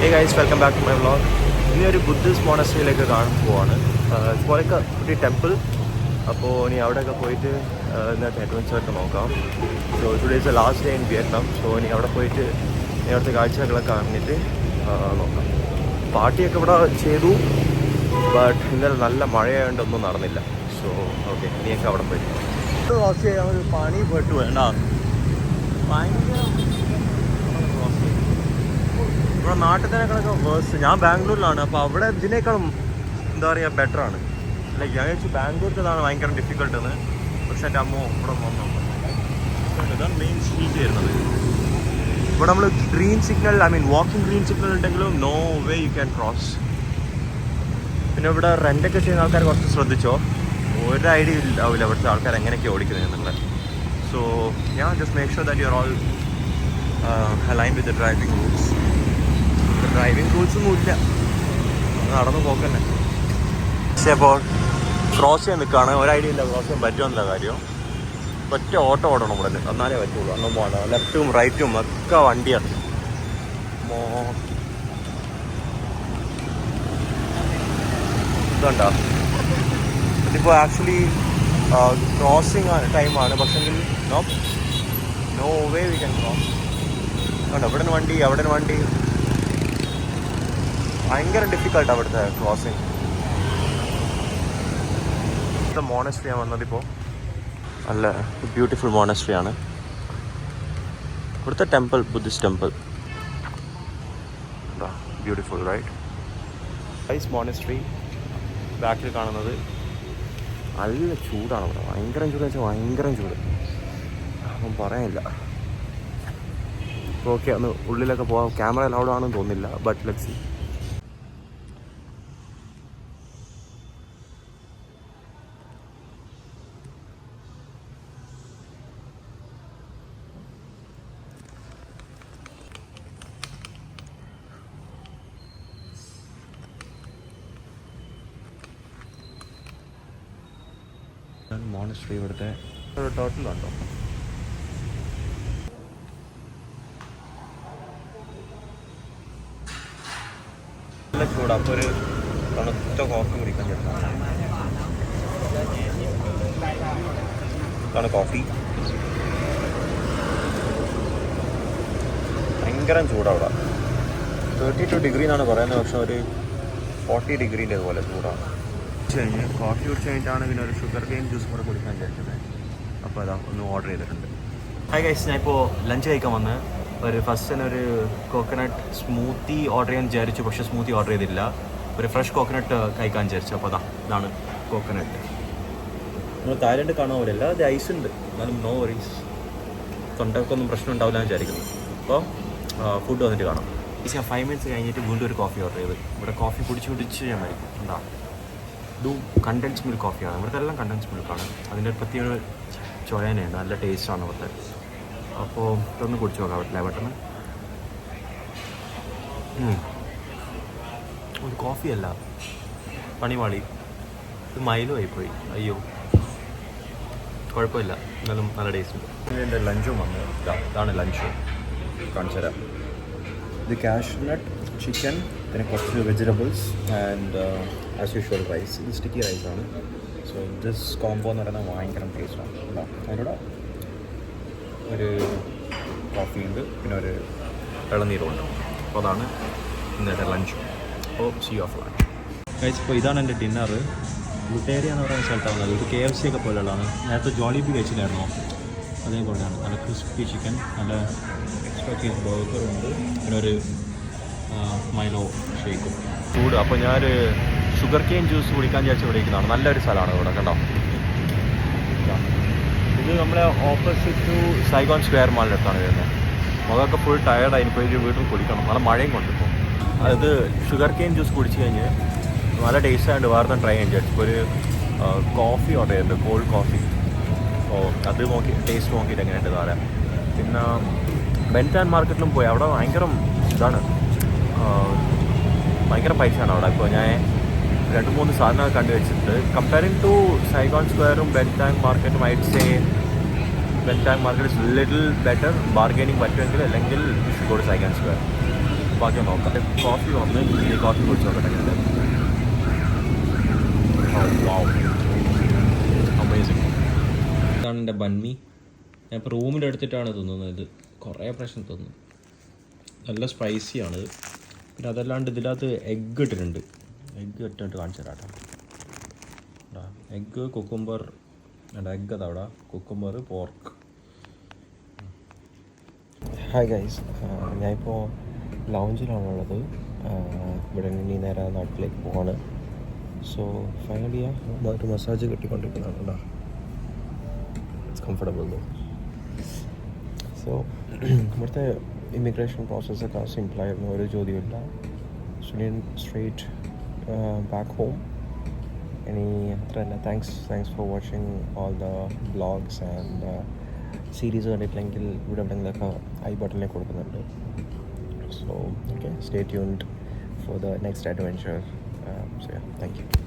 Hey guys welcome back to my vlog ഇനി ഒരു Buddhist മോണസ്ട്രിയിലേക്ക് കാണാൻ പോവാണ്. പോലൊക്കെ ഒരു ടെമ്പിൾ അപ്പോൾ ഇനി അവിടെയൊക്കെ പോയിട്ട് ഇന്നത്തെ അഡ്വഞ്ചറൊക്കെ നോക്കാം. So today is a last day in Vietnam so ഇനി അവിടെ പോയിട്ട് അവിടുത്തെ കാഴ്ചകളൊക്കെ ആഹ് നോക്കാം. പാർട്ടിയൊക്കെ ഇവിടെ ചെയ്തു ബട്ട് ഇന്നലെ നല്ല മഴയായതുകൊണ്ട് ഒന്നും നടന്നില്ല. സോ ഓക്കെ ഇനിയൊക്കെ അവിടെ പോയിട്ട്. ഒരു പണി പെട്ടു വേണ്ട ഭയങ്കര ഇവിടെ നാട്ടിൽ തന്നെക്കാളൊക്കെ വേഴ്സ് ഞാൻ ബാംഗ്ലൂരിലാണ് അപ്പോൾ അവിടെ ഇതിനേക്കാളും എന്താ പറയുക ബെറ്റർ ആണ്. ലൈക്ക് ഞാൻ ചോദിച്ചു ബാംഗ്ലൂരിലാണ് ഭയങ്കര ഡിഫിക്കൽട്ട് എന്ന്. പക്ഷെ എന്റെ അമ്മ ഇവിടെ വന്നു. ഇതാണ് മെയിൻ സ്ട്രീറ്റ് വരുന്നത് ഇവിടെ നമ്മൾ green signal I mean walking green signal ഉണ്ടെങ്കിലും no way you can cross പിന്നെ ഇവിടെ റെന്റൊക്കെ ചെയ്യുന്ന ആൾക്കാർ കുറച്ച് ശ്രദ്ധിച്ചോ? ഒരു ഐഡിയ ഉണ്ടാവില്ല ഇവിടുത്തെ ആൾക്കാർ എങ്ങനെയൊക്കെ ഓടിക്കുന്നത് എന്നുള്ളത്. സോ ഞാൻ just make sure that you are all align with driving rules driving rules ഒന്നും ഇല്ല. നടന്നു പോക്കന്നെ. പക്ഷേ അപ്പോൾ ക്രോസ് ചെയ്യാൻ നിൽക്കുകയാണ് ഒരു ഐഡിയ ഇല്ല. ക്രോസ് ചെയ്യാൻ പറ്റുമെന്നില്ല കാര്യം. ഒറ്റ ഓട്ടോ ഓടണം ഇവിടെ. എന്നാലേ പറ്റുള്ളൂ. അന്നും പോകണ്ട ലെഫ്റ്റും റൈറ്റും ഒക്കെ വണ്ടിയാണ് ഇതുണ്ടോ? ഇതിപ്പോൾ ആക്ച്വലി ക്രോസിങ് ടൈമാണ് പക്ഷെങ്കിൽ no no way we can cross കണ്ടോ? നിന്ന് വണ്ടി അവിടെ വണ്ടി. ഭയങ്കര ഡിഫിക്കൽട്ട് അവിടുത്തെ ക്രോസിങ് മോണസ്ട്രി ആണ് വന്നതിപ്പോൾ നല്ല ബ്യൂട്ടിഫുൾ മോണസ്ട്രി ആണ്. ഇവിടുത്തെ temple Buddhist temple beautiful right ice monastery ബാക്കിൽ കാണുന്നത്. നല്ല ചൂടാണ് ഇവിടെ. ഭയങ്കര ചൂട് വെച്ചാൽ ഭയങ്കര ചൂട്. ഒന്നും പറയാനില്ല. ഓക്കെ ഒന്ന് ഉള്ളിലൊക്കെ പോകാം ക്യാമറ അലൗഡ് ആണെന്ന് തോന്നുന്നില്ല ബട്ട് ലെറ്റ് സി മോണസ്ട്രി ഇവിടുത്തെ ടോട്ടലുണ്ടോ നല്ല ചൂടാ. അപ്പോൾ ഒരു തണുത്ത കോഫി കുടിക്കാൻ ഇതാണ് കോഫി ഭയങ്കര ചൂടാ അവിടെ. തേർട്ടി ടു ഡിഗ്രി എന്നാണ് പറയുന്നത്. പക്ഷെ ഒരു ഫോർട്ടി ഡിഗ്രീന്റെ പോലെ ചൂടാണ് കുടിച്ച് കഴിഞ്ഞ് കോഫി കുടിച്ച് കഴിഞ്ഞിട്ടാണ് പിന്നെ ഒരു ഷുഗർ കെയിൻ ജ്യൂസ് കൂടെ കുടിക്കാൻ വിചാരിച്ചത്. അപ്പോൾ അതാ ഒന്ന് ഓർഡർ ചെയ്തിട്ടുണ്ട്. ഹായ് ഗൈസ് ഞാൻ ഇപ്പോൾ ലഞ്ച് കഴിക്കാൻ വന്ന്. ഒരു ഫസ്റ്റ് തന്നെ ഒരു കോക്കനട്ട് സ്മൂത്തി ഓർഡർ ചെയ്യാൻ വിചാരിച്ചു. പക്ഷേ സ്മൂത്തി ഓർഡർ ചെയ്തില്ല ഒരു ഫ്രഷ് കോക്കനട്ട് കഴിക്കാൻ വിചാരിച്ചു. അപ്പോൾ അതാ ഇതാണ് കോക്കനട്ട് നമ്മൾ തായ്ലൻഡ് കാണാൻ പോലെയല്ല അത് ഐസ് ഉണ്ട്. എന്നാലും നോ വറീസ് തൊണ്ടക്കൊന്നും പ്രശ്നം ഉണ്ടാവില്ല എന്ന് വിചാരിക്കുന്നു. അപ്പോൾ ഫുഡ് വന്നിട്ട് കാണാം. ഈ ഫൈവ് മിനിറ്റ്സ് കഴിഞ്ഞിട്ട് വീണ്ടും ഒരു കോഫി ഓർഡർ ചെയ്ത്. ഇവിടെ കോഫി കുടിച്ച് കുടിച്ച് ഞാൻ മരിക്കും. എന്താ? ഇത് കണ്ടൻസ് മിൽക്ക് കോഫിയാണ് ഇവിടുത്തെ എല്ലാം കണ്ടൻസ് മിൽക്കാണ് അതിന്റെ പ്രത്യേക ചൊയനുണ്ട് നല്ല ടേസ്റ്റാണ് ഇവിടുത്തെ അപ്പോൾ ഇതൊന്ന് കുടിച്ച് നോക്കാം പറ്റില്ല പെട്ടെന്ന്. ഒരു കോഫിയല്ല പണിമാളി ഇത് മയിലും ആയിപ്പോയി അയ്യോ. കുഴപ്പമില്ല. എന്നാലും നല്ല ടേസ്റ്റ് ഉണ്ട്. എന്റെ ലഞ്ചും വന്നു. ഇതാ ഇതാണ് ലഞ്ച് കാണിച്ചു തരാം. ഇത് കാഷ്നട്ട് ചിക്കൻ പിന്നെ കുറച്ച് vegetables and as usual rice ഇത് സ്റ്റിക്കി റൈസാണ് സോ ദിസ് കോംബോ എന്ന് പറയുന്നത് ഭയങ്കര ടേസ്റ്റാണ് കേട്ടോ അതിലൂടെ ഒരു കോഫി ഉണ്ട് പിന്നെ ഒരു ഇളനീരുണ്ട്. അപ്പോൾ അതാണ് ഇന്നത്തെ ലഞ്ച് അപ്പോൾ സി ഓഫ് ലഞ്ച് കഴിച്ച് ഇപ്പോൾ ഇതാണ് എന്റെ ഡിന്നർ ലുട്ടേരിയ എന്ന് പറയുന്ന സ്ഥലത്താണ്. ഇത് കെ എഫ് സി ഒക്കെ പോലെയുള്ളതാണ് നേരത്തെ ജോളി ബി കഴിച്ചില്ലായിരുന്നോ? അതേപോലെയാണ്. നല്ല ക്രിസ്പി ചിക്കൻ നല്ല എക്സ്ട്രാ ചീസ് ബർഗറുണ്ട് പിന്നെ ഒരു മൈലോ ഷേക്കും ചൂട്. അപ്പോൾ ഞാൻ ഷുഗർ കെയിൻ ജ്യൂസ് കുടിക്കാൻ വിചാരിച്ച് ഇവിടെ ഇരിക്കുന്നതാണ്. നല്ലൊരു സ്ഥലമാണ് ഇവിടെ കണ്ടോ? ഇത് നമ്മളെ ഓപ്പോസിറ്റ് ടു സൈഗോൺ സ്ക്വയർ മാളിനടുത്താണ് വരുന്നത്. മുഖമൊക്കെ ഫുൾ ടയർഡായി ഇപ്പോൾ ഒരു വീട്ടിൽ കുടിക്കണം നല്ല മഴയും കൊണ്ടിപ്പോൾ അത് ഷുഗർ കെയിൻ ജ്യൂസ് കുടിച്ച് കഴിഞ്ഞ് നല്ല ടേസ്റ്റ് ആയതുകൊണ്ട് വേറെ ട്രൈ ചെയ്യാൻ വിചാരിച്ചു. ഇപ്പോൾ ഒരു കോഫി ഓർഡർ ചെയ്തിട്ടുണ്ട് കോൾഡ് കോഫി ഓ അത് നോക്കി ടേസ്റ്റ് നോക്കിയിട്ട് എങ്ങനെയുണ്ട് വേറെ പിന്നെ ബെന്റാൻ മാർക്കറ്റിലും പോയി. അവിടെ ഭയങ്കര ഇതാണ്. ഭയങ്കര പൈസയാണ് അവിടെ. ഇപ്പോൾ ഞാൻ രണ്ട് മൂന്ന് സാധനങ്ങൾ കണ്ടു വെച്ചിട്ടുണ്ട്. കമ്പയറിംഗ് ടു സൈഗോൺ സ്ക്വയറും ബെന്റാങ് മാർക്കറ്റും I'd say Ben Thanh market is little better bargaining പറ്റുമെങ്കിൽ അല്ലെങ്കിൽ ഗോഡ് സൈഗോൺ സ്ക്വയർ ബാക്കി നോക്കാം. കോഫി വന്ന്. ഈ കോഫി കുടിച്ച് നോക്കട്ടെ അമേസിങ് ഇതാണ് എന്റെ ബന്മി ഞാൻ ഇപ്പോൾ റൂമിന്റെ എടുത്തിട്ടാണ് തിന്നുന്നത്. ഇത് കുറേ പ്രശ്നം തിന്നു. നല്ല സ്പൈസിയാണ് പിന്നെ അതല്ലാണ്ട് ഇതിനകത്ത് എഗ്ഗ് ഇട്ടിട്ടുണ്ട്. എഗ്ഗ് ഇട്ടിട്ട് കാണിച്ചു തരാം കേട്ടോ എഗ്ഗ് കുക്കുംബർ എഗ്ഗ് അതാ അവിടെ കുക്കുംബർ പോർക്ക് ഹായ് ഗൈസ് ഞാനിപ്പോൾ ലൗഞ്ചിലാണുള്ളത് ഇവിടെ ഇനി നേരെ നാട്ടിലേക്ക് പോവാണ്. സോ ഫൈനലി ഒരു മസാജ് കിട്ടിക്കൊണ്ടിരിക്കുന്നതാണ് കേട്ടോ. ഇറ്റ്സ് കംഫർട്ടബിൾ സോ ഇവിടുത്തെ ഇമിഗ്രേഷൻ പ്രോസസ്സൊക്കെ സിമ്പിളായിരുന്നു ഒരു ചോദ്യമില്ല straight ബാക്ക് ഹോം ഇനി അത്ര തന്നെ thanks thanks for watching all the blogs and series കണ്ടിട്ടില്ലെങ്കിൽ ഇവിടെ എവിടെയെങ്കിലുമൊക്കെ ഐ ബട്ടണിൽ കൊടുക്കുന്നുണ്ട് so okay stay tuned for the next adventure so thank you